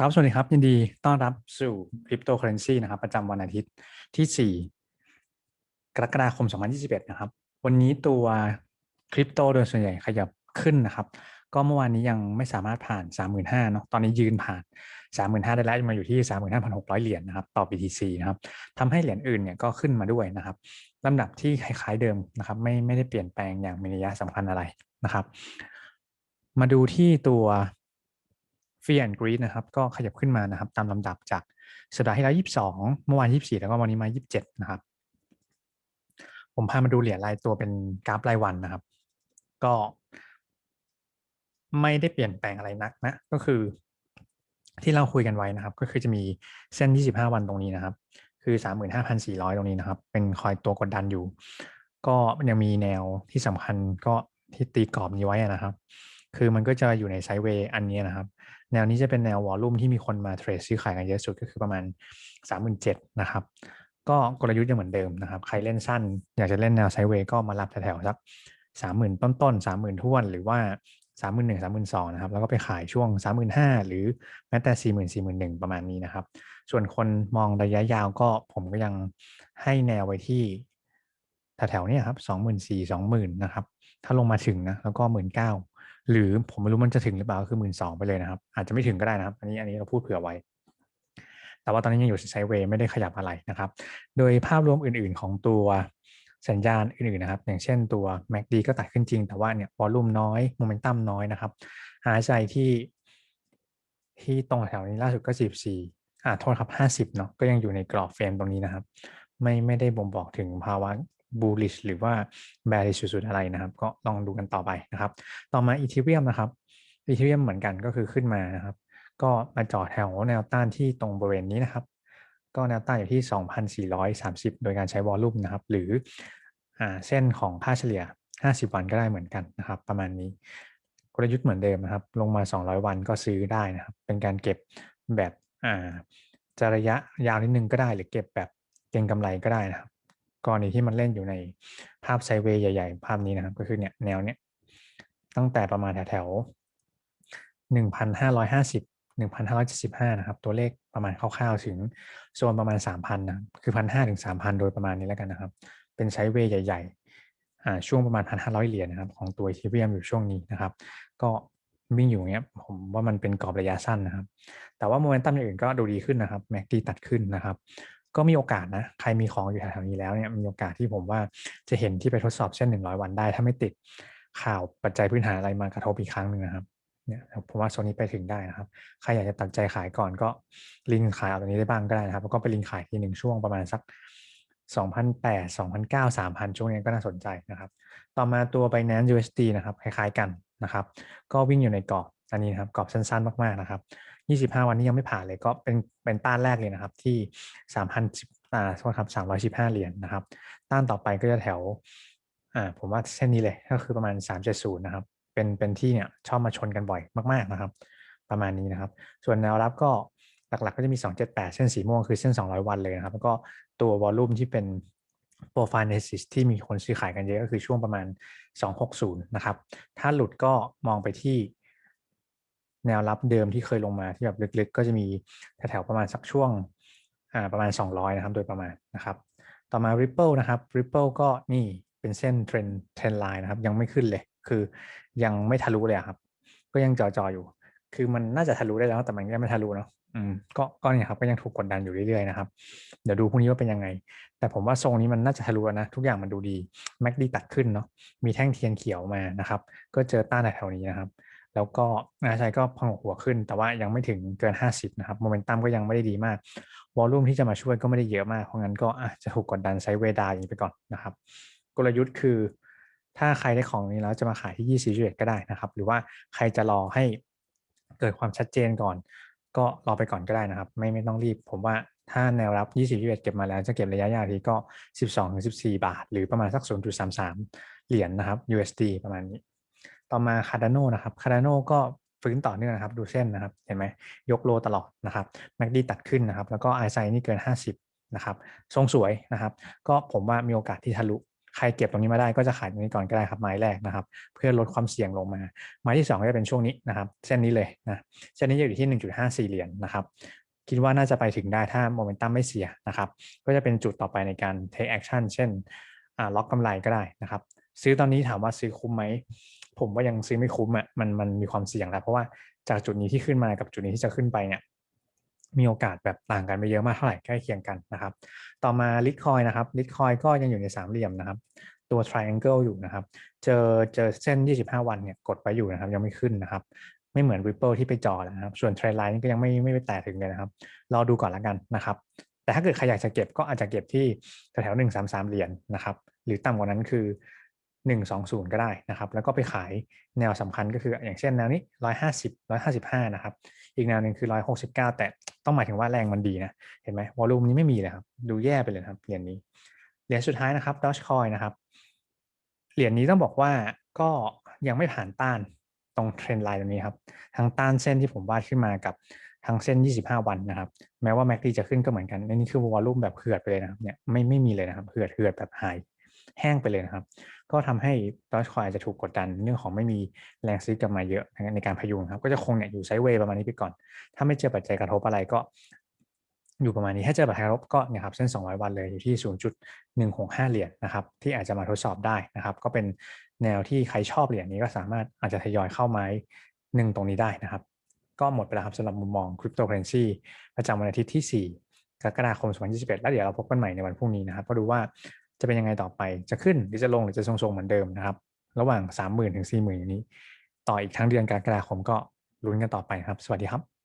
ครับ สวัสดีครับ ยินดีต้อนรับสู่ Cryptocurrency นะครับ ประจำวันอาทิตย์ที่ 4 กรกฎาคม 2021 นะครับ วันนี้ตัวคริปโตโดยส่วนใหญ่ขยับขึ้นนะครับ ก็เมื่อวานนี้ยังไม่สามารถผ่าน 35,000เนาะตอนนี้ยืนผ่าน 35,000ได้แล้วมาอยู่ที่ 35,600 เหรียญนะครับต่อ BTC นะครับทำให้เหรียญอื่นเนี่ยก็ขึ้นมาด้วยนะครับลำดับที่คล้ายๆเดิมนะครับไม่ไม่ได้เปลี่ยนแปลงอย่างมีนัยสำคัญอะไรนะครับ มาดูที่ตัว ฟีแอนกรีดนะครับก็ขยับขึ้นมานะครับตามลำดับจากสัปดาห์ที่แล้ว 22 เมื่อวาน 24 แล้วก็วันนี้มา 27 นะครับ ผมพามาดูเหรียญรายตัวเป็นกราฟรายวันนะครับ ก็ ไม่ได้เปลี่ยนแปลงอะไรนักนะ ก็คือ ที่เราคุยกันไว้นะครับ ก็คือจะมีเส้น 25 วันตรงนี้นะครับ คือ 35,400 ตรงนี้นะครับ เป็นคอยตัวกดดันอยู่ ก็ยังมีแนวที่สำคัญก็ที่ตีกรอบนี้ไว้นะครับ คือมันก็จะอยู่ในไซด์เวย์อันนี้นะครับ แนวนี้จะเป็นแนววอลลุ่มที่มีคนมาเทรดซื้อขายกันเยอะสุดก็คือประมาณ 37,000นะครับ ก็กลยุทธ์ยังเหมือนเดิมนะครับ ใครเล่นสั้น อยากจะเล่นแนวไซเวย์ก็มารับแถวๆสัก30,000 ต้นๆ30,000ท้วน หรือว่า 31,000 32,000นะครับ แล้วก็ไปขายช่วง 35,000 หรือแม้แต่ 40,000 41,000 ประมาณนี้นะครับ ส่วนคนมองระยะยาวก็ผมก็ยังให้แนวไว้ที่แถวๆนี้ครับ24,000 20,000นะครับ ถ้าลงมาถึงนะแล้วก็ 19,000 หรือผมไม่รู้มันจะถึงหรือเปล่าก็คือ12,000ไปเลยนะครับ อาจจะไม่ถึงก็ได้นะครับ อันนี้อันนี้เราพูดเผื่อไว้ แต่ว่าตอนนี้ยังอยู่ไซเวย์ไม่ได้ขยับอะไรนะครับ โดยภาพรวมอื่น ๆ ของตัวสัญญาณอื่นๆนะครับ อย่างเช่นตัว MACD ก็ตัดขึ้นจริง แต่ว่าเนี่ยวอลลุ่มน้อยโมเมนตัมน้อยนะครับ หาใจที่ที่ตรงแถวนี้ล่าสุดก็14อ่าโทษครับ50เนาะก็ยังอยู่ในกรอบเฟรมตรงนี้นะครับ ไม่ไม่ได้บ่งบอกถึงภาวะ bullish หรือว่า bearish สุดๆอะไรนะครับ ก็ลองดูกันต่อไปนะครับ ต่อมา Ethereum นะครับ Ethereum เหมือนกันก็คือขึ้นมานะครับ ก็มาจอดแถวแนวต้านที่ตรงบริเวณนี้นะครับ ก็แนวต้านอยู่ที่ 2,430 โดยการใช้วอลลุ่มนะครับ หรืออเส้นของค่าเฉลี่ย 50 วันก็ได้เหมือนกันนะครับ ประมาณนี้กลยุทธ์เหมือนเดิมนะครับ ลงมา 200 วันก็ซื้อได้นะครับ เป็นการเก็บแบบจะระยะยาวนิดนึงก็ได้ หรือเก็บแบบเก็งกำไรก็ได้นะครับ กรณีที่มันเล่นอยู่ในภาพไซเวย์ใหญ่ ๆ ภาพนี้นะครับ ก็คือเนี่ยแนวเนี้ยตั้งแต่ประมาณแถวๆหนึ่งพันห้าร้อยห้าสิบหนึ่งพันห้าร้อยเจ็ดสิบห้านะครับ ตัวเลขประมาณคร่าวๆถึงโซนประมาณสามพันนะคือพันห้าถึงสามพันโดยประมาณนี้แล้วกันนะครับ เป็นไซเวย์ใหญ่ๆอ่าช่วงประมาณพันห้าร้อยเหรียญนะครับ ของตัวอีเทเรียมอยู่ช่วงนี้นะครับ ก็วิ่งอยู่เงี้ยผมว่ามันเป็นกรอบระยะสั้นนะครับ แต่ว่าโมเมนตัมอย่างอื่นก็ดูดีขึ้นนะครับแม็กดีตัดขึ้นนะครับ ก็มีโอกาสนะ ใครมีของอยู่แถวๆนี้แล้วเนี่ยมีโอกาสที่ผมว่าจะเห็นที่ไปทดสอบเส้น100 วันได้ ถ้าไม่ติดข่าวปัจจัยพื้นฐานอะไรมากระทบอีกครั้งหนึ่งนะครับเนี่ยผมว่าโซนนี้ไปถึงได้นะครับ ใครอยากจะตัดใจขายก่อนก็ลิงขายเอาตรงนี้ได้บ้างก็ได้นะครับ แล้วก็ไปลิงขายทีหนึ่งช่วงประมาณสัก2,800 2,900 3,000 ช่วงนี้ก็น่าสนใจนะครับ ต่อมาตัว Binance USD นะครับ คล้ายๆกันนะครับ ก็วิ่งอยู่ในกรอบอันนี้นะครับกรอบสั้นๆมากๆนะครับ 25 วันนี้ยังไม่ผ่านเลยก็เป็นเป็นต้านแรกเลยนะครับที่ 3,010อ่าโทษครับ315 เหรียญนนะครับ ต้านต่อไปก็จะแถวอ่าผมว่าเส้นนี้เลยก็คือประมาณ 370 นะครับ เป็นเป็นที่เนี่ยชอบมาชนกันบ่อยมากๆนะครับ ประมาณนี้นะครับ ส่วนแนวรับก็หลักๆก็จะมี 278 เส้นสีม่วงคือเส้น 200 วันเลยนะครับ แล้วก็ตัววอลลุ่มที่เป็นโปรไฟล์ a ซิสที่มีคนซื้อขายกันเยอะก็คือช่วงประมาณ 260 นะครับ ถ้าหลุดก็มองไปที่ แนวรับเดิมที่เคยลงมาที่แบบลึกๆ ก็จะมีแถวๆประมาณสักช่วงอ่าประมาณ 200 นะครับ โดยประมาณนะครับ ต่อมา Ripple นะครับ Ripple ก็นี่เป็นเส้นเทรนเทรนไลน์นะครับ ยังไม่ขึ้นเลย คือยังไม่ทะลุเลยครับ ก็ยังจ่อๆอยู่ คือมันน่าจะทะลุได้แล้วแต่มันยังไม่ทะลุเนาะอืมก็ก็เนี่ยครับก็ยังถูกกดดันอยู่เรื่อยๆนะครับ เดี๋ยวดูพรุ่งนี้ว่าเป็นยังไง แต่ผมว่าทรงนี้มันน่าจะทะลุนะ ทุกอย่างมันดูดีแม็กดีตัดขึ้นเนาะมีแท่งเทียนเขียวมานะครับ ก็เจอต้านแถวนี้นะครับ แล้วก็นาชัยก็พองหัวขึ้น แต่ว่ายังไม่ถึงเกิน 50 นะครับโมเมนตัมก็ยังไม่ได้ดีมากวอลลุ่มที่จะมาช่วยก็ไม่ได้เยอะมาก เพราะงั้นก็อาจจะถูกกดดันไซด์เวดาอย่างนี้ไปก่อนนะครับ กลยุทธ์คือ ถ้าใครได้ของนี้แล้วจะมาขายที่20 21ก็ได้นะครับ หรือว่าใครจะรอให้เกิดความชัดเจนก่อน ก็รอไปก่อนก็ได้นะครับ ไม่ไม่ต้องรีบ ผมว่าถ้าแนวรับ 20 21เก็บมาแล้วจะเก็บระยะยาวทีก็ 12-14 บาท หรือประมาณสัก 0.33 เหรียญนนะครับ USD ประมาณนี้ ต่อมา Cardano นนะครับ Cardano ก็ฟื้นต่อเนื่องนะครับ ดูเส้นนะครับ เห็นไหมยกโลตลอดนะครับ MACD ตัดขึ้นนะครับ แล้วก็ RSI นี่เกิน 50 นะครับ ทรงสวยนะครับ ก็ผมว่ามีโอกาสที่ทะลุใครเก็บตรงนี้มาได้ก็จะขายตรงนี้ก่อนก็ได้ครับไม้แรกนะครับ เพื่อลดความเสี่ยงลงมา ไม้ที่2ก็จะเป็นช่วงนี้นะครับ เส้นนี้เลยนะเส้นนี้จะอยู่ที่ 1.54 เหรียญนะครับคิดว่าน่าจะไปถึงได้ถ้าโมเมนตัมไม่เสียนะครับ ก็จะเป็นจุดต่อไปในการ take action เช่นล็อกกำไรก็ได้นะครับ ซื้อตอนนี้ถามว่าซื้อคุ้มไหม ผมว่ายังซื้อไม่คุ้มอะมันมันมีความเสี่ยงแล้วเพราะว่าจากจุดนี้ที่ขึ้นมากับจุดนี้ที่จะขึ้นไปเนี่ยมีโอกาสแบบต่างกันไปเยอะมากเท่าไหร่ใกล้เคียงกันนะครับ ต่อมาลิทคอยนะครับลิทคอยก็ยังอยู่ในสามเหลี่ยมนะครับตัว triangle อยู่นะครับ เจอเจอเส้น 25 วันเนี่ยกดไปอยู่นะครับ ยังไม่ขึ้นนะครับ ไม่เหมือน Ripple ที่ไปจอแล้วนะครับ ส่วน Trend Line นี่ก็ยังไม่ไม่ไปแตะถึงเลยนะครับ รอดูก่อนละกันนะครับ แต่ถ้าเกิดใครอยากจะเก็บก็อาจจะเก็บที่แถวๆหนึ่งสามสามเหรียญนะครับ หรือต่ำกว่านั้นคือ 120 ก็ได้นะครับ แล้วก็ไปขายแนวสำคัญก็คืออย่างเช่นแนวนี้ 150 155 นะครับ อีกแนวหนึ่งคือ 169 แต่ต้องหมายถึงว่าแรงมันดีนะ เห็นไหมวอลลุ่มนี้ไม่มีเลยครับ ดูแย่ไปเลยครับเหรียญนี้เหรียญสุดท้ายนะครับ Dogecoin นะครับเหรียญนี้ต้องบอกว่าก็ยังไม่ผ่านต้านตรงเทรนไลน์ตรงนี้ครับทั้งต้านเส้นที่ผมวาดขึ้นมากับทั้งเส้น 25 วันนะครับ แม้ว่า MACD จะขึ้นก็เหมือนกันนนี้คือวอลลุ่มแบบเหือดไปเลยนะครับเนี่ยไม่ไม่มีเลยนะครับเหือดเหือดแบบหายแห้งไปเลยนะครับ ก็ทำให้ Dogecoin อาจจะถูกกดดันเรื่องของไม่มีแรงซื้อกลับมาเยอะในการพยุงครับ ก็จะคงเนี่ยอยู่ไซด์เวย์ประมาณนี้ไปก่อน ถ้าไม่เจอปัจจัยกระทบอะไรก็ อยู่ประมาณนี้ถ้าเจอปัจจัยกระทบก็เนี่ยครับเส้น 200 วันเลยอยู่ที่ 0.165 เหรียญนะครับ ที่อาจจะมาทดสอบได้นะครับ ก็เป็นแนวที่ใครชอบเหรียญนี้ก็สามารถอาจจะทยอยเข้าไม้หนึ่งตรงนี้ได้นะครับ ก็หมดไปแล้วครับสำหรับมุมมองคริปโตเคอเรนซีประจำวันอาทิตย์ที่ 4กรกฎาคม 2021 แล้วเดี๋ยวเราพบกันใหม่ในวันพรุ่งนี้นะครับ ก็ดูว่า จะเป็นยังไงต่อไปจะขึ้นหรือจะลงหรือจะทรงๆเหมือนเดิมนะครับ ระหว่าง 30,000 ถึง 40,000อย่างนี้ ต่ออีกทั้งเดือนกรกฎาคมก็ลุ้นกันต่อไปครับ สวัสดีครับ